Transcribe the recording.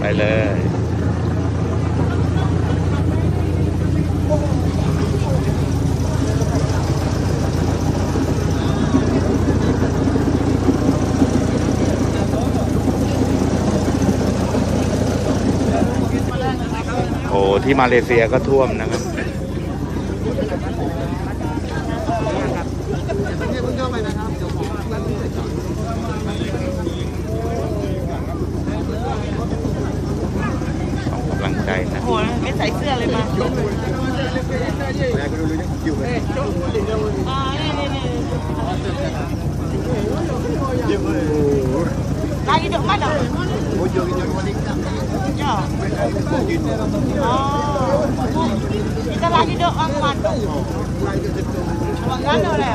ไปเลยโอ้ที่มาเลเซียก็ท่วมนะครับ ของกำลัง ใจนะไม่ใส่เสื้อเลยมาลายดอกไม้ดอกย่ออ๋อตลาดที่เดิมอังมันวันนั้นเลยแหละ